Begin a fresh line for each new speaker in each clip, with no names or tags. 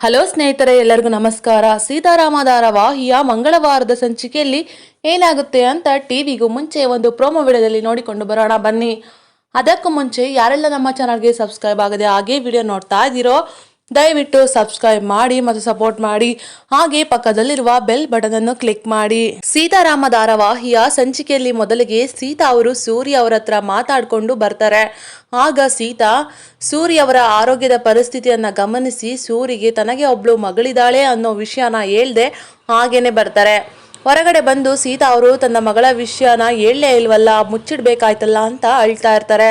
Hello ಸ್ನೇಹಿತರೆ, ಎಲ್ಲರಿಗೂ ನಮಸ್ಕಾರ. ಸೀತಾರಾಮ ಧಾರಾವಾಹಿಯ ಮಂಗಳವಾರದ ಸಂಚಿಕೆಯಲ್ಲಿ ಏನಾಗುತ್ತೆ ಅಂತ ಟಿವಿಗೂ ಮುಂಚೆ ಒಂದು ಪ್ರೋಮೋ ವಿಡಿಯೋದಲ್ಲಿ ನೋಡಿಕೊಂಡು ಬರೋಣ ಬನ್ನಿ. ಅದಕ್ಕೂ ಮುಂಚೆ ಯಾರೆಲ್ಲ ನಮ್ಮ ಚಾನಲ್ಗೆ ಸಬ್ಸ್ಕ್ರೈಬ್ ಆಗದೆ ಹಾಗೆ ವಿಡಿಯೋ ನೋಡ್ತಾ ಇದ್ದೀರೋ ದಯವಿಟ್ಟು ಸಬ್ಸ್ಕ್ರೈಬ್ ಮಾಡಿ ಮತ್ತು ಸಪೋರ್ಟ್ ಮಾಡಿ. ಹಾಗೆ ಪಕ್ಕದಲ್ಲಿರುವ ಬೆಲ್ ಬಟನ್ ಅನ್ನು ಕ್ಲಿಕ್ ಮಾಡಿ. ಸೀತಾರಾಮ ಧಾರಾವಾಹಿಯ ಸಂಚಿಕೆಯಲ್ಲಿ ಮೊದಲಿಗೆ ಸೀತಾ ಅವರು ಸೂರ್ಯ ಅವರ ಹತ್ರ ಮಾತಾಡ್ಕೊಂಡು ಬರ್ತಾರೆ. ಆಗ ಸೀತಾ, ಸೂರ್ಯ ಅವರ ಆರೋಗ್ಯದ ಪರಿಸ್ಥಿತಿಯನ್ನ ಗಮನಿಸಿ ಸೂರಿಗೆ ತನಗೆ ಒಬ್ಳು ಮಗಳಿದ್ದಾಳೆ ಅನ್ನೋ ವಿಷಯನ ಹೇಳ್ದೆ ಹಾಗೇನೆ ಬರ್ತಾರೆ. ಹೊರಗಡೆ ಬಂದು ಸೀತಾ ಅವರು ತನ್ನ ಮಗಳ ವಿಷಯನ ಹೇಳಲೇ ಇಲ್ವಲ್ಲ, ಮುಚ್ಚಿಡ್ಬೇಕಾಯ್ತಲ್ಲ ಅಂತ ಅಳ್ತಾ ಇರ್ತಾರೆ.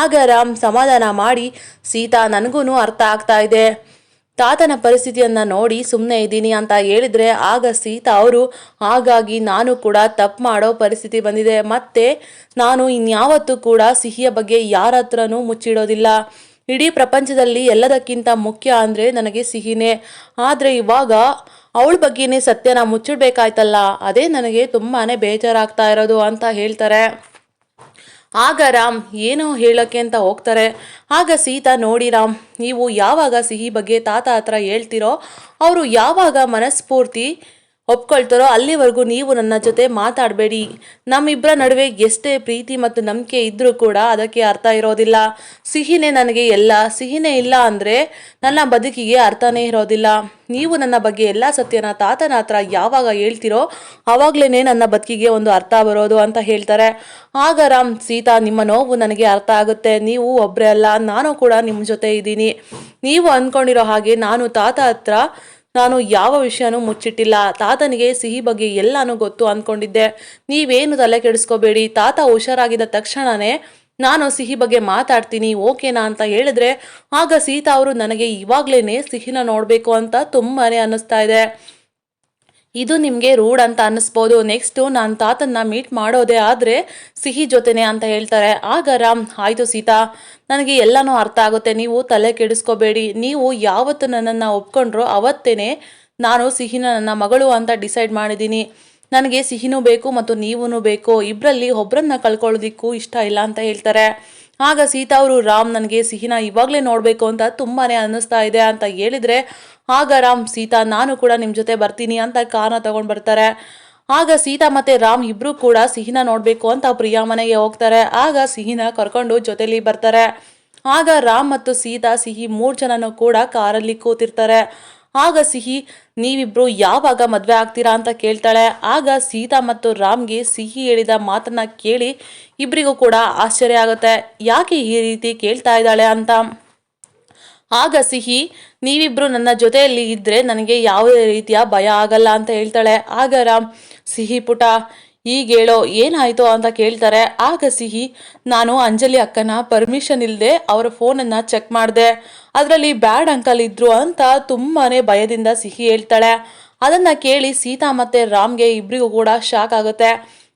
ಆಗ ರಾಮ್ ಸಮಾಧಾನ ಮಾಡಿ, ಸೀತಾ ನನಗೂ ಅರ್ಥ ಆಗ್ತಾ ಇದೆ. ತಾತನ ಪರಿಸ್ಥಿತಿಯನ್ನ ನೋಡಿ ಸುಮ್ಮನೆ ಇದ್ದೀನಿ ಅಂತ ಹೇಳಿದ್ರೆ ಆಗ ಸೀತಾ ಅವರು, ಹಾಗಾಗಿ ನಾನು ಕೂಡ ತಪ್ಪು ಮಾಡೋ ಪರಿಸ್ಥಿತಿ ಬಂದಿದೆ. ಮತ್ತೆ ನಾನು ಇನ್ಯಾವತ್ತೂ ಕೂಡ ಸಿಹಿಯ ಬಗ್ಗೆ ಯಾರ ಹತ್ರನೂ ಮುಚ್ಚಿಡೋದಿಲ್ಲ. ಇಡೀ ಪ್ರಪಂಚದಲ್ಲಿ ಎಲ್ಲದಕ್ಕಿಂತ ಮುಖ್ಯ ಅಂದರೆ ನನಗೆ ಸಿಹಿನೇ. ಆದರೆ ಇವಾಗ ಅವಳ ಬಗ್ಗೆನೇ ಸತ್ಯನ ಮುಚ್ಚಿಡ್ಬೇಕಾಯ್ತಲ್ಲ. ಅದೇ ನನಗೆ ತುಂಬಾ ಬೇಜಾರಾಗ್ತಾ ಇರೋದು ಅಂತ ಹೇಳ್ತಾರೆ. ಆಗ ರಾಮ್ ಏನೋ ಹೇಳೋಕ್ಕೆ ಅಂತ ಹೋಗ್ತಾರೆ. ಆಗ ಸೀತಾ ನೋಡಿ ರಾಮ್, ನೀವು ಯಾವಾಗ ಸಿಹಿ ಬಗ್ಗೆ ತಾತ ಹತ್ರ ಹೇಳ್ತಿರೋ? ಅವರು ಯಾವಾಗ ಮನಸ್ಫೂರ್ತಿ ಒಪ್ಕೊಳ್ತಾರೋ ಅಲ್ಲಿವರೆಗೂ ನೀವು ನನ್ನ ಜೊತೆ ಮಾತಾಡಬೇಡಿ. ನಮ್ಮಿಬ್ಬರ ನಡುವೆ ಎಷ್ಟೇ ಪ್ರೀತಿ ಮತ್ತು ನಂಬಿಕೆ ಇದ್ದರೂ ಕೂಡ ಅದಕ್ಕೆ ಅರ್ಥ ಇರೋದಿಲ್ಲ. ಸಿಹಿನೇ ನನಗೆ ಎಲ್ಲ ಸಿಹಿನೇ ಇಲ್ಲ ಅಂದರೆ ನನ್ನ ಬದುಕಿಗೆ ಅರ್ಥನೇ ಇರೋದಿಲ್ಲ. ನೀವು ನನ್ನ ಬಗ್ಗೆ ಎಲ್ಲ ಸತ್ಯನ ತಾತನ ಹತ್ರ ಯಾವಾಗ ಹೇಳ್ತಿರೋ ಆವಾಗಲೇ ನನ್ನ ಬದುಕಿಗೆ ಒಂದು ಅರ್ಥ ಬರೋದು ಅಂತ ಹೇಳ್ತಾರೆ. ಆಗ ರಾಮ್, ಸೀತಾ, ನಿಮ್ಮ ನೋವು ನನಗೆ ಅರ್ಥ ಆಗುತ್ತೆ. ನೀವು ಒಬ್ಬರೇ ಅಲ್ಲ. ನಾನು ಕೂಡ ನಿಮ್ಮ ಜೊತೆ ಇದ್ದೀನಿ. ನೀವು ಅಂದ್ಕೊಂಡಿರೋ ಹಾಗೆ ನಾನು ತಾತ ಹತ್ರ ನಾನು ಯಾವ ವಿಷಯನೂ ಮುಚ್ಚಿಟ್ಟಿಲ್ಲ. ತಾತನಿಗೆ ಸಿಹಿ ಬಗ್ಗೆ ಎಲ್ಲಾನು ಗೊತ್ತು ಅಂದ್ಕೊಂಡಿದ್ದೆ. ನೀವೇನು ತಲೆ ಕೆಡಿಸ್ಕೋಬೇಡಿ. ತಾತ ಹುಷಾರಾಗಿದ್ದ ತಕ್ಷಣನೇ ನಾನು ಸಿಹಿ ಬಗ್ಗೆ ಮಾತಾಡ್ತೀನಿ, ಓಕೆನಾ ಅಂತ ಹೇಳಿದ್ರೆ ಆಗ ಸೀತಾ ಅವರು ನನಗೆ ಇವಾಗ್ಲೇನೆ ಸಿಹಿನ ನೋಡಬೇಕು ಅಂತ ತುಂಬಾನೇ ಅನ್ನಿಸ್ತಾ ಇದೆ. ಇದು ನಿಮಗೆ ರೂಡ್ ಅಂತ ಅನ್ನಿಸ್ಬೋದು. ನೆಕ್ಸ್ಟು ನಾನು ತಾತನ್ನ ಮೀಟ್ ಮಾಡೋದೇ ಆದರೆ ಸಿಹಿ ಜೊತೆನೆ ಅಂತ ಹೇಳ್ತಾರೆ. ಆಗ ರಾಮ್, ಆಯಿತು ಸೀತಾ, ನನಗೆ ಎಲ್ಲನೂ ಅರ್ಥ ಆಗುತ್ತೆ. ನೀವು ತಲೆ ಕೆಡಿಸ್ಕೋಬೇಡಿ. ನೀವು ಯಾವತ್ತು ನನ್ನನ್ನು ಒಪ್ಕೊಂಡ್ರೋ ಅವತ್ತೇ ನಾನು ಸಿಹಿನ ನನ್ನ ಮಗಳು ಅಂತ ಡಿಸೈಡ್ ಮಾಡಿದ್ದೀನಿ. ನನಗೆ ಸಿಹಿನೂ ಬೇಕು ಮತ್ತು ನೀವೂ ಬೇಕು. ಇಬ್ಬರಲ್ಲಿ ಒಬ್ಬರನ್ನ ಕಳ್ಕೊಳ್ಳೋದಿಕ್ಕೂ ಇಷ್ಟ ಇಲ್ಲ ಅಂತ ಹೇಳ್ತಾರೆ. ಆಗ ಸೀತಾ ಅವರು, ರಾಮ್, ನನಗೆ ಸಿಹಿನ ಇವಾಗಲೇ ನೋಡಬೇಕು ಅಂತ ತುಂಬಾ ಅನ್ನಿಸ್ತಾ ಇದೆ ಅಂತ ಹೇಳಿದರೆ, ಆಗ ರಾಮ್, ಸೀತಾ, ನಾನು ಕೂಡ ನಿಮ್ಮ ಜೊತೆ ಬರ್ತೀನಿ ಅಂತ ಕಾರ್ನ ತಗೊಂಡು ಬರ್ತಾರೆ. ಆಗ ಸೀತಾ ಮತ್ತೆ ರಾಮ್ ಇಬ್ರು ಕೂಡ ಸಿಹಿನ ನೋಡಬೇಕು ಅಂತ ಪ್ರಿಯಾ ಮನೆಗೆ ಹೋಗ್ತಾರೆ. ಆಗ ಸಿಹಿನ ಕರ್ಕೊಂಡು ಜೊತೆಲಿ ಬರ್ತಾರೆ. ಆಗ ರಾಮ್ ಮತ್ತು ಸೀತಾ, ಸಿಹಿ ಮೂರು ಜನನೂ ಕೂಡ ಕಾರಲ್ಲಿ ಕೂತಿರ್ತಾರೆ. ಆಗ ಸಿಹಿ, ನೀವಿಬ್ರು ಯಾವಾಗ ಮದುವೆ ಆಗ್ತೀರಾ ಅಂತ ಕೇಳ್ತಾಳೆ. ಆಗ ಸೀತಾ ಮತ್ತು ರಾಮ್ಗೆ ಸಿಹಿ ಹೇಳಿದ ಮಾತನ್ನ ಕೇಳಿ ಇಬ್ಬರಿಗೂ ಕೂಡ ಆಶ್ಚರ್ಯ ಆಗುತ್ತೆ. ಯಾಕೆ ಈ ರೀತಿ ಕೇಳ್ತಾ ಇದ್ದಾಳೆ ಅಂತ? ಆಗ ಸಿಹಿ, ನೀವಿಬ್ರು ನನ್ನ ಜೊತೆಯಲ್ಲಿ ಇದ್ರೆ ನನಗೆ ಯಾವುದೇ ರೀತಿಯ ಭಯ ಆಗಲ್ಲ ಅಂತ ಹೇಳ್ತಾಳೆ. ಆಗ ರಾಮ್, ಸಿಹಿ ಪುಟ ಈಗ ಹೇಳೋ ಏನಾಯ್ತು ಅಂತ ಕೇಳ್ತಾರೆ. ಆಗ ಸಿಹಿ, ನಾನು ಅಂಜಲಿ ಅಕ್ಕನ ಪರ್ಮಿಷನ್ ಇಲ್ಲದೆ ಅವರ ಫೋನನ್ನು ಚೆಕ್ ಮಾಡಿದೆ. ಅದರಲ್ಲಿ ಬ್ಯಾಡ್ ಅಂಕಲ್ ಇದ್ರು ಅಂತ ತುಂಬಾನೇ ಭಯದಿಂದ ಸಿಹಿ ಹೇಳ್ತಾಳೆ. ಅದನ್ನ ಕೇಳಿ ಸೀತಾ ಮತ್ತೆ ರಾಮ್ಗೆ ಇಬ್ಬರಿಗೂ ಕೂಡ ಶಾಕ್ ಆಗುತ್ತೆ.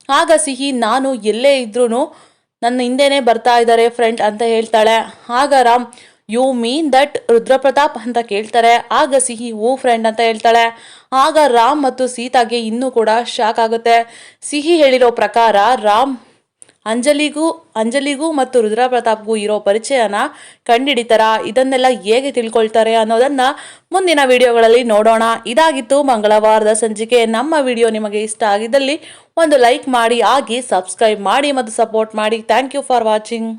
ಆಗ ಸಿಹಿ, ನಾನು ಎಲ್ಲೇ ಇದ್ರೂ ನನ್ನ ಹಿಂದೆನೇ ಬರ್ತಾ ಇದ್ದಾರೆ ಫ್ರೆಂಡ್ ಅಂತ ಹೇಳ್ತಾಳೆ. ಆಗ Ram you mean that Rudrapratap ಅಂತ ಕೇಳ್ತಾರೆ. ಆಗ ಸಿಹಿ, ಓ ಫ್ರೆಂಡ್ ಅಂತ ಹೇಳ್ತಾಳೆ. ಆಗ ರಾಮ್ ಮತ್ತು ಸೀತಾಗೆ ಇನ್ನೂ ಕೂಡ ಶಾಕ್ ಆಗುತ್ತೆ. ಸಿಹಿ ಹೇಳಿರೋ ಪ್ರಕಾರ ರಾಮ್ ಅಂಜಲಿಗೂ ಅಂಜಲಿಗೂ ಮತ್ತು ರುದ್ರಪ್ರತಾಪ್ಗೂ ಇರೋ ಪರಿಚಯನ ಕಂಡಿಡಿತಾರ. ಇದನ್ನೆಲ್ಲ ಹೇಗೆ ತಿಳ್ಕೊಳ್ತಾರೆ ಅನ್ನೋದನ್ನ ಮುಂದಿನ ವಿಡಿಯೋಗಳಲ್ಲಿ ನೋಡೋಣ. ಇದಾಗಿತ್ತು ಮಂಗಳವಾರದ ಸಂಚಿಕೆ. ನಮ್ಮ ವಿಡಿಯೋ ನಿಮಗೆ ಇಷ್ಟ ಆಗಿದ್ದಲ್ಲಿ ಒಂದು ಲೈಕ್ ಮಾಡಿ ಆಗಿ ಸಬ್ಸ್ಕ್ರೈಬ್ ಮಾಡಿ ಮತ್ತು ಸಪೋರ್ಟ್ ಮಾಡಿ. Thank you for watching